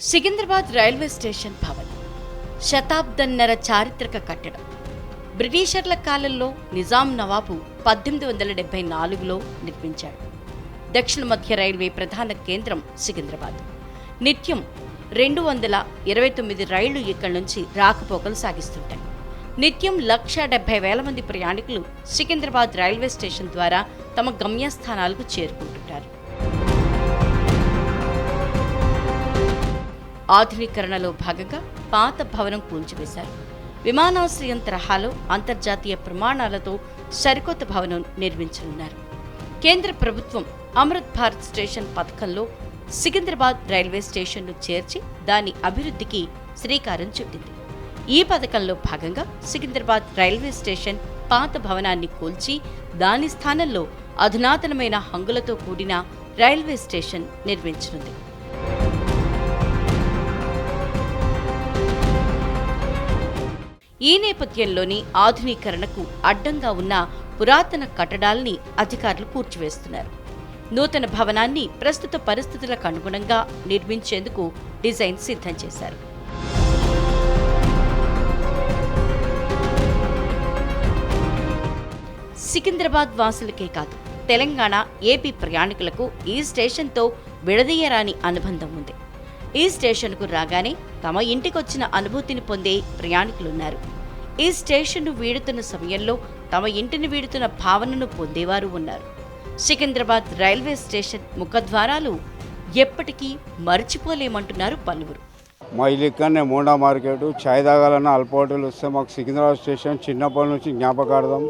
Secunderabad railway station భవనం. శతాబ్దన్నర చారిత్రక కట్టడం. బ్రిటిషర్ల కాలంలో నిజాం నవాబు పద్దెనిమిది వందల డెబ్బై నాలుగులో నిర్మించాడు. దక్షిణ మధ్య రైల్వే ప్రధాన కేంద్రం సికింద్రాబాద్. నిత్యం రెండు వందల ఇరవై తొమ్మిది రైళ్ళు ఇక్కడి నుంచి రాకపోకలు సాగిస్తుంటాయి. నిత్యం లక్ష డెబ్బై వేల మంది ప్రయాణికులు సికింద్రాబాద్ రైల్వే స్టేషన్ ద్వారా తమ గమ్యస్థానాలకు చేరుకుంటారు. ఆధునీకరణలో భాగంగా పాత భవనం కూల్చివేశారు. విమానాశ్రయం తరహాలో అంతర్జాతీయ ప్రమాణాలతో సరికొత్త భవనం నిర్మించనున్నారు. కేంద్ర ప్రభుత్వం అమృత్ భారత్ స్టేషన్ పథకంలో సికింద్రాబాద్ రైల్వే స్టేషన్ను చేర్చి దాని అభివృద్ధికి శ్రీకారం చుట్టింది. ఈ పథకంలో భాగంగా సికింద్రాబాద్ రైల్వే స్టేషన్ పాత భవనాన్ని కూల్చి దాని స్థానంలో అధునాతనమైన హంగులతో కూడిన రైల్వే స్టేషన్ నిర్మించనుంది. ఈ నేపథ్యంలోని ఆధునీకరణకు అడ్డంగా ఉన్న పురాతన కట్టడాల్ని అధికారులు కూర్చివేస్తున్నారు. నూతన భవనాన్ని ప్రస్తుత పరిస్థితులకు అనుగుణంగా నిర్మించేందుకు డిజైన్ సిద్ధం చేశారు. సికింద్రాబాద్ వాసులకే కాదు తెలంగాణ ఏపీ ప్రయాణికులకు ఈ స్టేషన్తో విడదీయరాని అనుబంధం ఉంది. ఈ స్టేషన్కు రాగానే తమ ఇంటికొచ్చిన అనుభూతిని పొందే ప్రయాణికులున్నారు. ఈ స్టేషన్ను వీడుతున్న సమయంలో తమ ఇంటిని వీడుతున్న భావనను పొందేవారు ఉన్నారు. సికింద్రాబాద్ రైల్వే స్టేషన్ ముఖద్వారాలు ఎప్పటికీ మర్చిపోలేమంటున్నారు పలువురు. మా ఇల్లు ఇక్కడనే మూడా మార్కెట్ చాయ్ తాగాలన్న అల్పోటలు వస్తే మాకు సికింద్రాబాద్ స్టేషన్ చిన్నప్పటి నుంచి జ్ఞాపకార్థం.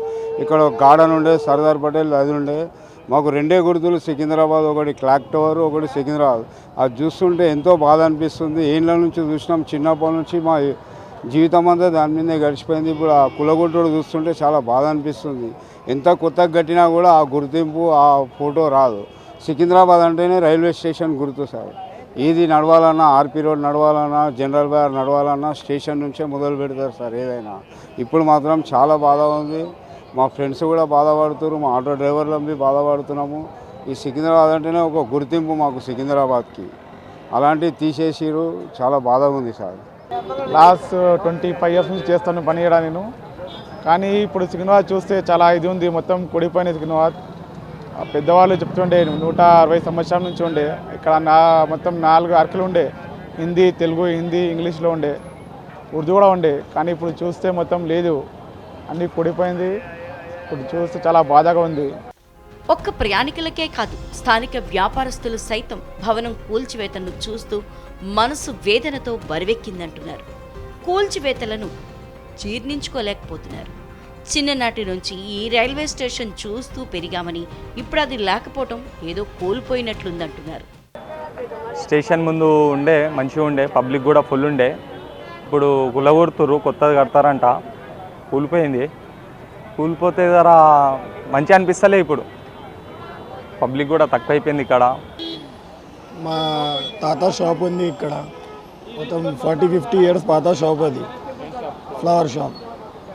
ఇక్కడ గార్డెన్ ఉండే సర్దార్ పటేల్ అది ఉండే. మాకు రెండే గుర్తులు సికింద్రాబాద్ ఒకటి క్లాక్ టవర్ ఒకటి సికింద్రాబాద్. అది చూస్తుంటే ఎంతో బాధ అనిపిస్తుంది. ఏళ్ళ నుంచి చూసినాం చిన్నప్పటి నుంచి మా జీవితం అంతా దాని మీదే గడిచిపోయింది. ఇప్పుడు ఆ కులగొట్టుడు చూస్తుంటే చాలా బాధ అనిపిస్తుంది. ఎంత కొత్తగా కట్టినా కూడా ఆ గుర్తింపు ఆ ఫోటో రాదు. సికింద్రాబాద్ అంటేనే రైల్వే స్టేషన్ గుర్తు సార్. ఏది నడవాలన్నా ఆర్పీ రోడ్ నడవాలన్నా జనరల్ బజార్ నడవాలన్నా స్టేషన్ నుంచే మొదలు పెడతారు సార్ ఏదైనా. ఇప్పుడు మాత్రం చాలా బాధ ఉంది. మా ఫ్రెండ్స్ కూడా బాధపడుతున్నారు మా ఆటో డ్రైవర్లు బి బాధపడుతున్నాము. ఈ సికింద్రాబాద్ అంటేనే ఒక గుర్తింపు మాకు సికింద్రాబాద్కి. అలాంటివి తీసేసిరు చాలా బాధగా ఉంది sir. Last twenty five years నుంచి చేస్తాను పని చేయడా నేను? కానీ ఇప్పుడు సికింద్రాబాద్ చూస్తే చాలా ఇది ఉంది మొత్తం కొడిపోయిన సికింద్రాబాద్. పెద్దవాళ్ళు చెప్తుండే నూట అరవై సంవత్సరాల నుంచి ఉండే ఇక్కడ నా మొత్తం నాలుగు అరకులు ఉండే హిందీ తెలుగు హిందీ ఇంగ్లీష్లో ఉండే ఉర్దూ కూడా ఉండే కానీ ఇప్పుడు చూస్తే మొత్తం లేదు. అన్నీ పొడిపోయింది ఇప్పుడు చూస్తే చాలా బాధగా ఉంది. ఒక్క ప్రయాణికులకే కాదు స్థానిక వ్యాపారస్తులు సైతం భవనం కూల్చివేతను చూస్తూ మనసు వేదనతో బరువెక్కిందంటున్నారు. కూల్చివేతలను జీర్ణించుకోలేకపోతున్నారు. చిన్ననాటి నుంచి ఈ రైల్వే స్టేషన్ చూస్తూ పెరిగామని ఇప్పుడు అది లేకపోవటం ఏదో కోల్పోయినట్లుందంటున్నారు. స్టేషన్ ముందు ఉండే మంచిగా ఉండే పబ్లిక్ కూడా ఫుల్ ఉండే. ఇప్పుడు గులగొడుతురు కొత్తది కడతారంట. కూలిపోయింది. కూలిపోతే జర మంచిగా అనిపిస్తలే ఇప్పుడు. పబ్లిక్ కూడా తక్కువైపోయింది ఇక్కడ. మా తాత షాప్ ఉంది ఇక్కడ. మొత్తం ఫార్టీ ఫిఫ్టీ ఇయర్స్ పాత షాప్ అది. Flower shop.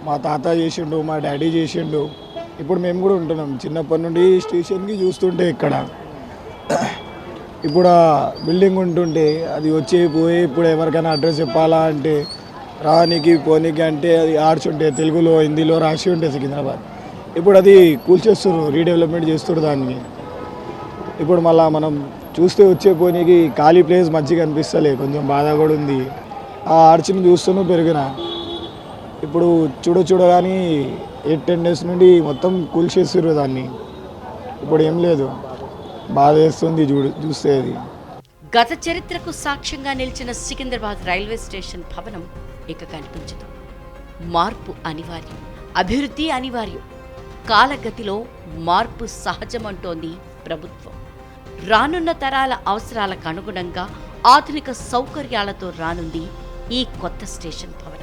మా తాత చేసిండు మా డాడీ చేసిండు. ఇప్పుడు మేము కూడా ఉంటున్నాం. చిన్నప్పటి నుండి స్టేషన్కి చూస్తుంటే ఇక్కడ. ఇప్పుడు బిల్డింగ్ ఉంటుంటే అది వచ్చి పోయి ఇప్పుడు ఎవరికైనా అడ్రస్ చెప్పాలా అంటే రానికి పోనీకి అంటే అది ఆర్ట్స్ ఉంటే తెలుగులో హిందీలో రాసి ఉంటే సికింద్రాబాద్. ఇప్పుడు అది కూల్చేస్తున్నారు రీడెవలప్మెంట్ చేస్తున్నారు దాన్ని. ఇప్పుడు మళ్ళా మనం చూస్తే వచ్చే పోనీకి ఖాళీ ప్లేస్ మంచిగా అనిపిస్తలే కొంచెం బాధ కూడా ఉంది. ఆ ఆర్చిని చూస్తూనే పెరిగిన. ఇప్పుడు చూడ చూడగాని ఎయిట్ టెన్ డేస్ నుండి మొత్తం కూల్చేస్తుర్రు దాన్ని. ఇప్పుడు ఏం లేదు. బాధ వేస్తుంది చూడు చూస్తే అది. గత చరిత్రకు సాక్ష్యంగా నిలిచిన సికింద్రాబాద్ రైల్వే స్టేషన్ భవనం ఇక కనిపించదు. మార్పు అనివార్యం అభివృద్ధి అనివార్యం. కాలగతిలో మార్పు సహజమంటోంది ప్రభుత్వం. రానున్న తరాల అవసరాలకు అనుగుణంగా ఆధునిక సౌకర్యాలతో రానుంది ఈ కొత్త స్టేషన్ భవనం.